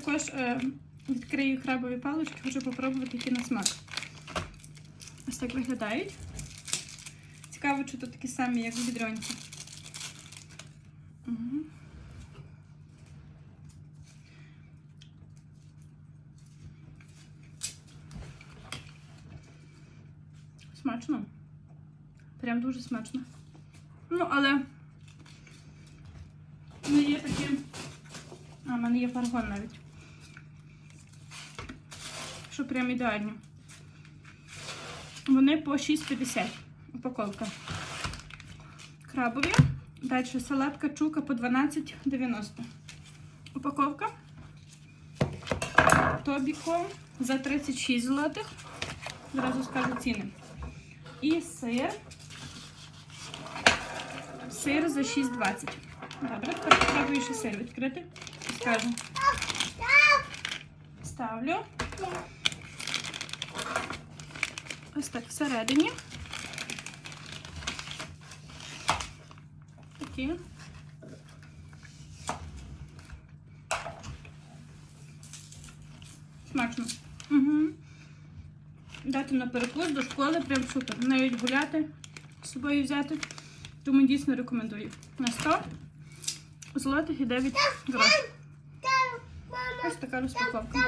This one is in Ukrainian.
також е, відкрию крабові палички, хочу попробувати які на смак. Ось так виглядають. Цікаво, чи тут такі самі, як в відронці. Угу. Смачно. Прям дуже смачно. Ну, але не є такі. А, в мене є фаргон навіть. Що прям ідеальні. Вони по 6,50 упаковка. Крабові. Далі салатка чука по 12,90. Упаковка. Тобіко за 36 злотих. Зразу скажу ціни. І сир. Сир за 6,20. Добре, тепер спробую ще сир відкрити. Скажу. Ставлю. Ось так всередині. Такі. Смачно. Угу. Дати на перекус до школи, прям супер. Навіть гуляти з собою взяти. Тому дійсно рекомендую. На 100 злотих і 9 грошей. Ось така розпаковка.